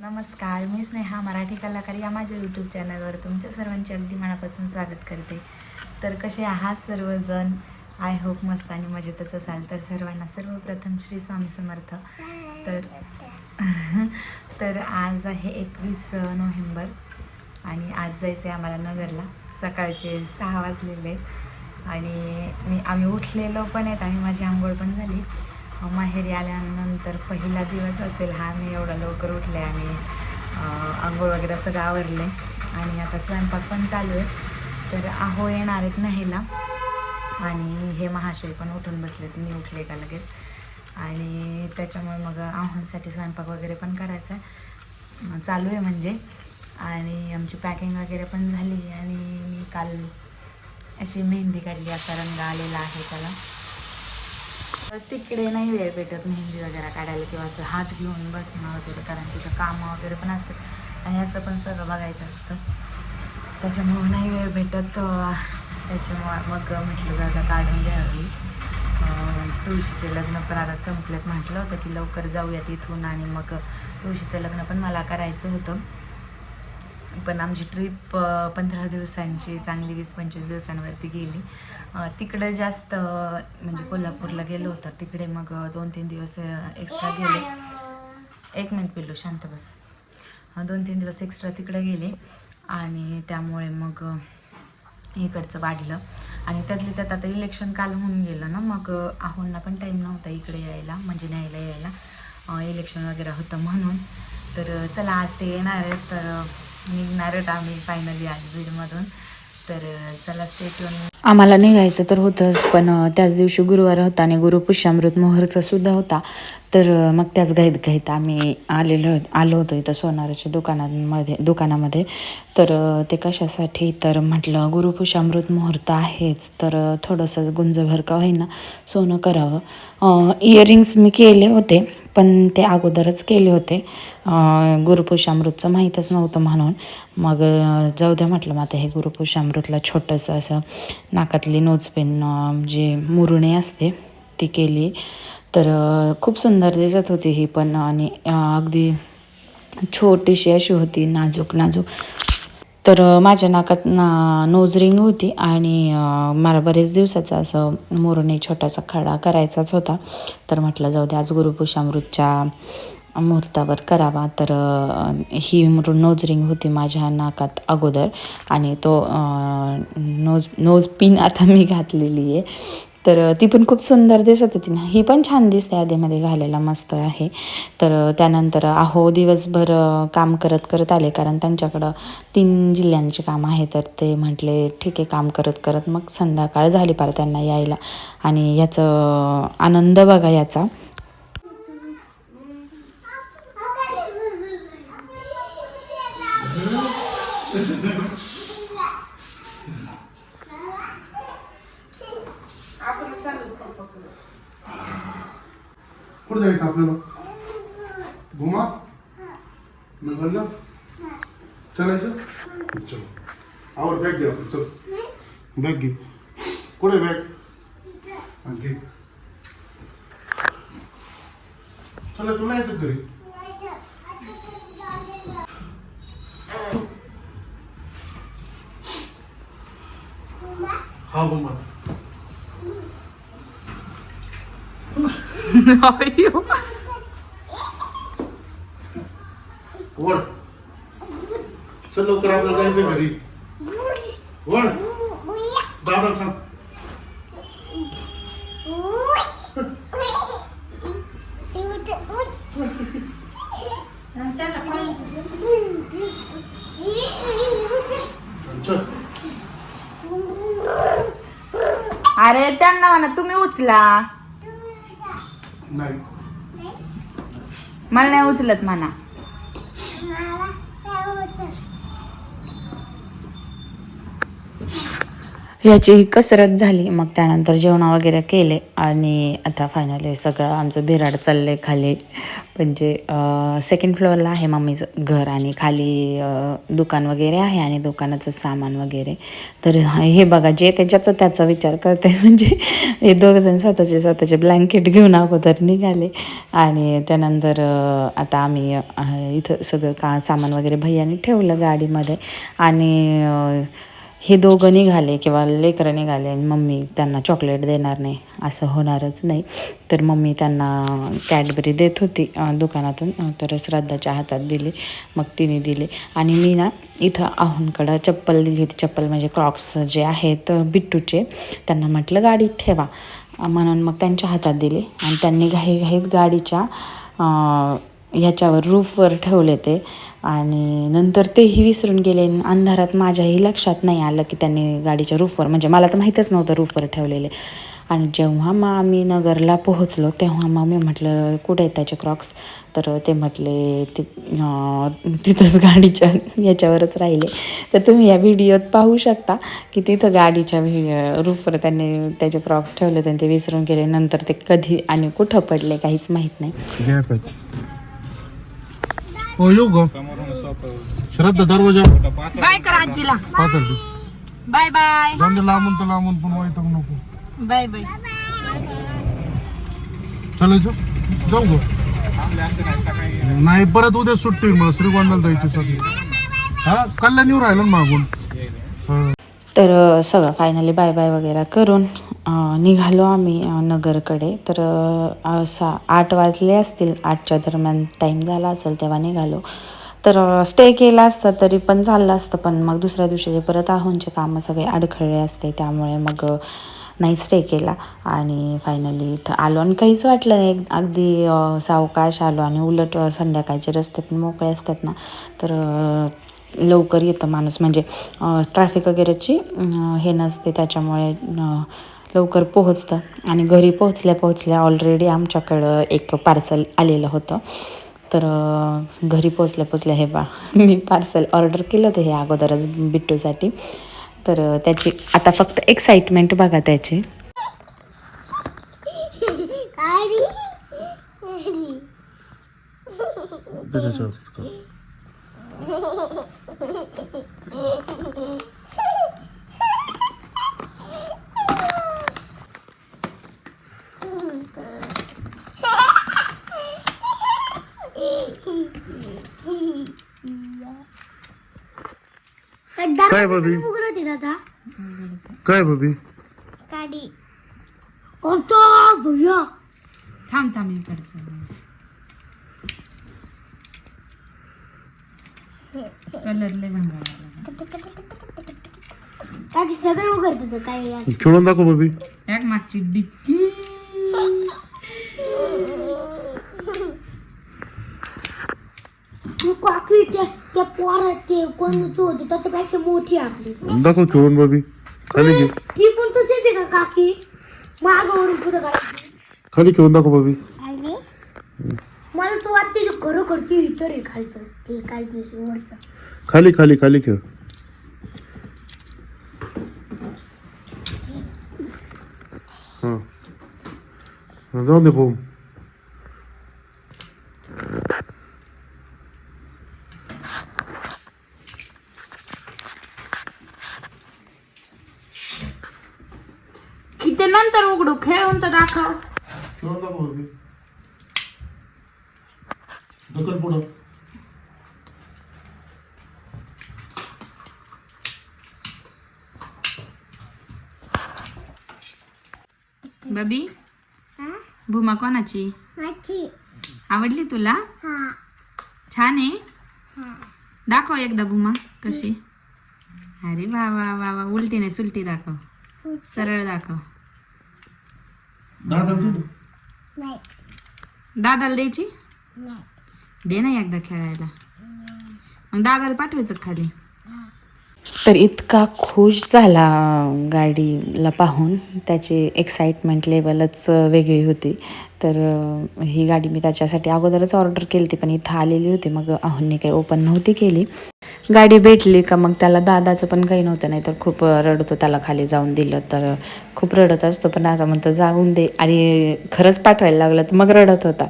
नमस्कार मी स्नेहा मराठी कलाकार या माझ्या यूट्यूब चॅनलवर तुमच्या सर्वांचे अगदी मनापासून स्वागत करते. तर कसे आहात सर्वजण? आय होप मस्त आणि मजेतच असाल तर सर्वांना सर्वप्रथम श्री स्वामी समर्थ. तर तर आज आहे एकवीस नोव्हेंबर आणि आज जायचं आहे आम्हाला नगरला. सकाळचे सहा वाजलेले आहेत आणि मी आम्ही उठलेलो पण आहेत आणि माझी आंघोळ पण झाली. माहेरी आल्यानंतर पहिला दिवस असेल हा. मी एवढा लवकर उठले आणि आंघोळ वगैरे सगळं आवरले. आणि आता स्वयंपाक पण चालू आहे. तर आहो येणार आहेत नाहीला आणि हे महाशय पण उठून बसलेत. मी उठले का लगेच? आणि त्याच्यामुळे मग आव्हानसाठी स्वयंपाक वगैरे पण करायचा आहे. चालू आहे म्हणजे. आणि आमची पॅकिंग वगैरे पण झाली. आणि मी काल अशी मेहंदी काढली. असा रंग आलेला आहे त्याला. तिकडे नाही वेळ भेटत मेहंदी वगैरे काढायला किंवा असं हात घेऊन बसणं वगैरे कारण तिथं कामं वगैरे पण असतं आणि ह्याचं पण सगळं बघायचं असतं. त्याच्यामुळं नाही वेळ भेटत त्याच्यामुळं मग म्हटलं दादा काढून घ्यावी. तुळशीचे लग्न पण आता संपलेत म्हटलं होतं की लवकर जाऊयात इथून आणि मग तुळशीचं लग्न पण मला करायचं होतं. पण आमची ट्रिप पंधरा दिवसांची चांगली वीस पंचवीस दिवसांवरती गेली. तिकडे जास्त म्हणजे कोल्हापूरला गेलो होतं. तिकडे मग दोन तीन दिवस एक्स्ट्रा गेले. एक मिनिट पिलो शांत बस. दोन तीन दिवस एक्स्ट्रा तिकडे गेले. आणि त्यामुळे मग इकडचं वाढलं. आणि त्यातली त्यात आता इलेक्शन काल होऊन गेलं ना मग आहोंना पण टाईम नव्हता इकडे यायला म्हणजे न्यायला यायला इलेक्शन वगैरे होतं म्हणून. तर चला आज ते येणार आहेत. तर निघणारच आम्ही फायनली आज बीडमधून. तर चला स्टेटून आम्हाला निघायचं तर होतंच पण त्याच दिवशी गुरुवार होता आणि गुरुपुष्यामृत मुहूर्त सुद्धा होता. तर मग त्याच घाईत घाईत आम्ही आलेलो आलो होतो इथं सोनाराच्या दुकानांमध्ये दुकानामध्ये. तर ते कशासाठी? तर म्हटलं गुरुपुषामृत मुहूर्त आहेच तर थोडंसं गुंजभर का होईना सोनं करावं. इयरिंग्स मी केले होते पण ते अगोदरच केले होते. गुरुपुषामृतचं माहीतच नव्हतं म्हणून. मग जाऊ द्या म्हटलं मग आता हे गुरुपुषामृतला छोटंसं असं नाकातली नोजपेन जी जे असते ती केली. तर खूप सुंदर दिसत होती ही पण आणि अगदी छोटीशी अशी होती नाजूक नाजूक. तर माझ्या नाकात ना नोज रिंग होती आणि मला बरेच दिवसाचा असं मोरणे छोटासा खडा करायचाच होता. तर म्हटलं जाऊ दे आज गुरुपुषामृतच्या मुहूर्तावर करावा. तर ही नोज रिंग होती माझ्या नाकात अगोदर आणि तो नोज नोज पिन आता मी घातलेली आहे. तर ती पण खूप सुंदर दिसत होती ना. ही पण छान दिसते आधीमध्ये घालायला मस्त आहे. तर त्यानंतर अहो दिवसभर काम करत करत आले. कारण त्यांच्याकडं तीन जिल्ह्यांचे काम आहे. तर ते म्हटले ठीक आहे काम करत करत मग संध्याकाळ झाली पार त्यांना यायला. आणि याचं आनंद बघा याचा. कुठं जायचं आपल्याला? घुमा. नगरला चलायचं? चलो. आवर बॅग घे आपण चल. बॅग घे. कुठे बॅग घे. चला तुला यायचं घरी. हा घुमा वळ चल लवकर आपल्याला जायचं घरी वळ दादा सांग चल अरे त्यांना म्हणा तुम्ही उचला नाही. मला नाही उचलत म्हणा. ह्याची कसरत झाली. मग त्यानंतर जेवण वगैरे केले आणि आता फायनली सगळं आमचं भिराड चाललं खाली. म्हणजे सेकंड फ्लोअरला आहे मम्मीचं घर आणि खाली दुकान वगैरे आहे आणि दुकानाचं सामान वगैरे. तर हे बघा जे त्याच्याचं त्याचा विचार करते. म्हणजे हे दोघंजण स्वतःचे स्वतःचे ब्लँकेट घेऊन अगोदर निघाले. आणि त्यानंतर आता आम्ही इथं सगळं का सामान वगैरे भैयाने ठेवलं गाडीमध्ये. आणि हे दोघं निघाले किंवा लेकरं निघाले आणि मम्मी त्यांना चॉकलेट देणार नाही असं होणारच नाही. तर मम्मी त्यांना कॅडबरी देत होती दुकानातून तर श्रद्धाच्या हातात दिली मग तिने दिली. आणि मी ना इथं आहूनकडं चप्पल दिली होती. चप्पल म्हणजे क्रॉक्स जे आहेत बिट्टूचे त्यांना म्हटलं गाडीत ठेवा. म्हणून मग त्यांच्या हातात दिले. आणि त्यांनी घाईघाईत गाडीच्या ह्याच्यावर रूफवर ठेवले ते. आणि नंतर तेही विसरून गेले. अंधारात माझ्याही लक्षात नाही आलं की त्यांनी गाडीच्या रूफवर म्हणजे मला तर माहीतच नव्हतं रूफवर ठेवलेले. आणि जेव्हा मग आम्ही नगरला पोहोचलो तेव्हा मग मी म्हटलं कुठे आहेत त्याचे क्रॉक्स तर ते म्हटले ते तिथंच गाडीच्या याच्यावरच राहिले. तर तुम्ही या व्हिडिओत पाहू शकता की तिथं गाडीच्या व्हि रूफवर त्यांनी त्याचे क्रॉक्स ठेवले त्यांनी ते विसरून गेले. नंतर ते कधी आणि कुठं पडले काहीच माहीत नाही. हो येऊ ग. श्रद्धा दरवाजा. बाय कर आजीला. पाहतात. Bye bye. जाऊन दे लांबून तर लांबून पण वाईट नको. Bye bye. चालायचं जाऊ. ग. नाही परत उद्या सुट्टी मला श्रीगोंदाला जायची सगळी. हा कल्याण येऊ राहिलं ना मागून. हा. तर सगळं फायनली बाय बाय वगैरे करून. निघालो आम्ही नगरकडे. तर असा सा आठ वाजले असतील आठच्या दरम्यान टाईम झाला असेल तेव्हा निघालो. तर स्टे केला असता तरी पण चाललं असतं पण मग दुसऱ्या दिवशीचे परत आहूनचे कामं सगळे अडखळले असते त्यामुळे मग नाही स्टे केला. आणि फायनली इथं आलो आणि काहीच वाटलं नाही. अगदी सावकाश आलो आणि उलट संध्याकाळचे रस्ते पण मोकळे असतात ना. तर लवकर येतं माणूस. म्हणजे ट्रॅफिक वगैरेची हे नसते त्याच्यामुळे लवकर पोहोचतं. आणि घरी पोहोचल्या पोहोचल्या ऑलरेडी आमच्याकडं एक पार्सल आलेलं होतं. तर घरी पोहोचल्या पोहोचल्या हे बा मी पार्सल ऑर्डर केलं होतं हे अगोदरच बिट्टूसाठी. तर त्याची आता फक्त एक्साइटमेंट बघा त्याची. काय बबी दादा. काय बबी गाडी. कोणतो भैया. थांब थांब इकडचं. कलरले काय सगळं उघडत काय असं. खेळून दाखव बबी एक मागची डिक्की तू काकी त्या त्या पोरा ते कोणच होतं त्याच्यापेक्षा मोठी आपली दाखव खेळून बबी खाली घे. ती पण तशीच आहे का काकी मागवरून पुढे काकी खाली खेळून दाखव बबी आणि मला तू वाटते की खरोखर ती इतर आहे खायचं ते काय ते वरचं खाली खाली खाली खेळ. हां. जाऊन दे भाऊ. नंतर उघडू खेळून तर दाखव. खेळून दाखव बबी ढकल पुढं. बबी? हा? भूमा कोणाची? माझी. आवडली तुला? हा. छान आहे? हा. दाखव एकदा भूमा कशी. अरे वा वा वा वा उलटी नाही सुलटी दाखव. सरळ दाखव. दादा. नाही. दादाला द्यायची? नाही. दे ना एकदा खेळायला. मग दादाला पाठवायचं का खाली? तर इतका खुश झाला गाडीला पाहून. त्याची एक्साइटमेंट लेवलच वेगळी होती. तर अं, ही गाडी मी त्याच्यासाठी अगोदरच ऑर्डर केली होती पण इथं आलेली होती. मग अहोंनी काही ओपन नव्हती केली. गाडी भेटली का मग त्याला दादाचं पण काही नव्हतं नाही तर खूप रडतो त्याला खाली जाऊन दिलं तर खूप रडत असतो पण आता म्हणतो जाऊन दे. आणि खरंच पाठवायला लागलं तर मग रडत होता.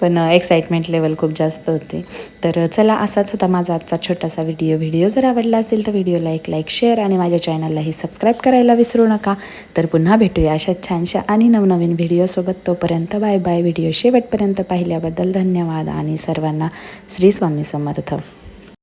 पण एक्साइटमेंट लेवल खूप जास्त होते. तर चला असाच होता माझा आजचा छोटासा व्हिडिओ व्हिडिओ जर आवडला असेल तर व्हिडिओला एक लाईक शेअर आणि माझ्या चॅनललाही सबस्क्राईब करायला विसरू नका. तर पुन्हा भेटूया अशा छानशा आणि नवनवीन व्हिडिओसोबत तोपर्यंत बाय बाय व्हिडिओ शेवटपर्यंत पाहिल्याबद्दल धन्यवाद आणि सर्वांना श्री स्वामी समर्थ.